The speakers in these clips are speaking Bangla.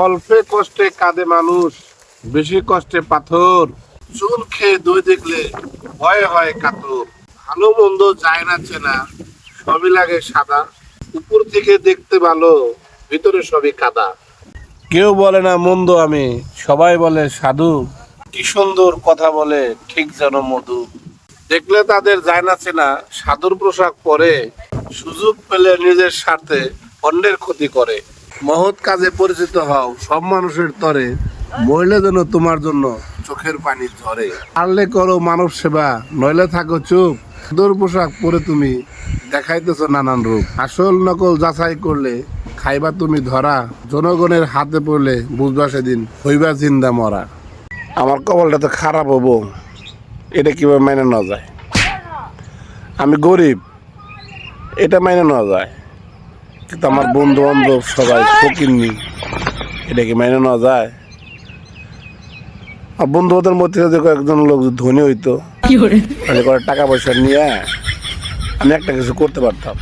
অল্পে কষ্টে কাঁদে মানুষ, বেশি কষ্টে পাথর। চুল খেয়ে দই দেখলে ভয়ে হয় কাতর। ভালো মন্দ যায় না চেনা, সবই লাগে সাদা। উপর থেকে দেখতে ভালো, ভিতরে সবই কাদা। কেউ বলে না মন্দ আমি, সবাই বলে সাধু। কি সুন্দর কথা বলে, ঠিক যেন মধু। দেখলে তাদের যায় না চেনা, সাধুর পোশাক পরে। সুযোগ পেলে নিজের স্বার্থে অন্যের ক্ষতি করে। মহৎ কাজে পরিচিত হও, সব মানুষের তরে। মহিলা যেন তোমার জন্য চোখের পানি ঝরে। পারলে করো মানব সেবা, নইলে থাকো চুপ। সাধুর পোশাক পরে তুমি দেখাইতেছো নানান রূপ। আসল নকল যাচাই করলে খাইবা তুমি ধরা। জনগণের হাতে পড়লে বুঝবা সেদিন হইবা জিন্দা মরা। আমার কবলটা তো খারাপ হব এটা কীভাবে মেনে নেওয়া যায়? আমি গরিব, এটা মেনে নেওয়া যায়। কিন্তু আমার বন্ধু বান্ধব সবাই ফকিরনি এটা কি মেনে নেওয়া যায়? আর বন্ধুদের মধ্যে যদি একজন লোক ধনী হইতো তাহলে করে টাকা পয়সা নিয়ে আমি একটা কিছু করতে পারতাম।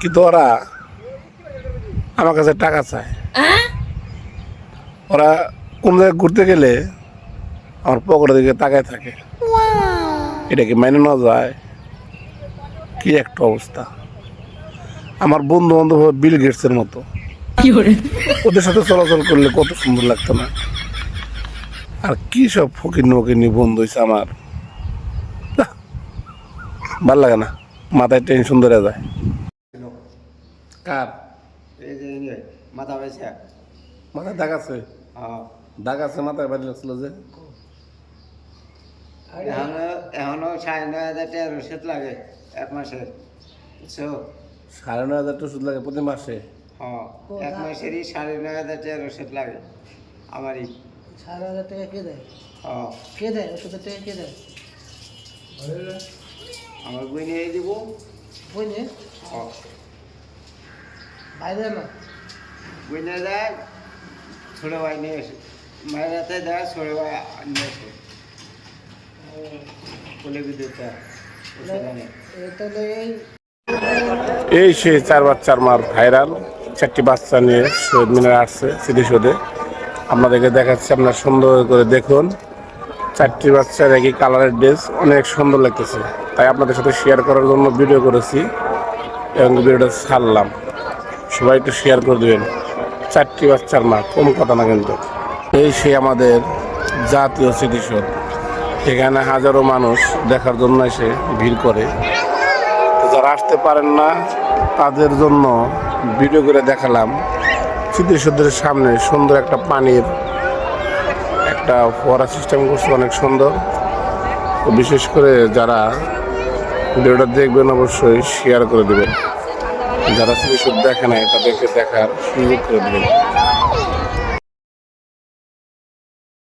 কিন্তু ওরা আমার কাছে টাকা চায়। ওরা কোন জায়গায় ঘুরতে গেলে আমার পকেটের দিকে তাকায় থাকে। এটা কি মেনে নেওয়া যায়? কি একটা অবস্থা? আমার বন্ধু বান্ধব বিল গেটসের মতো। ওদের সাথে চলাচল করলে কত সুন্দর লাগতো না। আর কি সব ফকির মকিনি বন্ধু হয়েছে আমার। ভালো লাগে না। মাথায় টেনশন ধরে যায়। কার? এই যে মাথা বেছে মাথায় দাগ আছে? হ্যাঁ। দাগ আছে মাথায় বাড়ি লাগছিল যে। এখনও এখনও সাড়ে নয় হাজার টাকা রসিদ লাগে এক মাসে বুঝছ? সাড়ে নয় হাজার টাকা লাগে প্রতি মাসে? হ্যাঁ এক মাসেরই সাড়ে নয় হাজার টাকা রসিদ লাগে আমারই। সাড়ে হাজার টাকা কে দেয়? হ্যাঁ। কে দেয়? ওষুধের টাকা কে দেয়? আমার বই নিয়ে দিব। বই নিয়ে? হ্যাঁ। বাইরে না? বই নিয়ে দেয় ছোটো ভাই নিয়ে এসে মায়ের হাতে দেয় ছোটো ভাই নিয়ে এসে। বলে বিদ্যুৎটা ওষুধ এই এই সে চার বাচ্চার মার ভাইরাল, চারটি বাচ্চা নিয়ে শহীদ মিনার আসছে স্মৃতিসৌধে। আপনাদেরকে দেখাচ্ছি, আপনার সুন্দর করে দেখুন। চারটি বাচ্চার একই কালারের ড্রেস, অনেক সুন্দর লাগতেছে। তাই আপনাদের সাথে শেয়ার করার জন্য ভিডিও করেছি এবং ভিডিওটা ছাড়লাম। সবাই একটু শেয়ার করে দেবেন। চারটি বাচ্চার মা, কম কথা না কিন্তু। এই সে আমাদের জাতীয় স্মৃতিসৌধ। এখানে হাজারো মানুষ দেখার জন্য এসে ভিড় করে। যারা আসতে পারেন না, তাদের জন্য ভিডিও করে দেখালাম। স্মৃতিসৌধের সামনে সুন্দর একটা পানির একটা ফোয়ারা সিস্টেম করছে, অনেক সুন্দর। বিশেষ করে যারা ভিডিওটা দেখবেন, অবশ্যই শেয়ার করে দেবেন। যারা স্মৃতিসৌধ দেখে নাই, তাদেরকে দেখার সুযোগ করে দেবেন।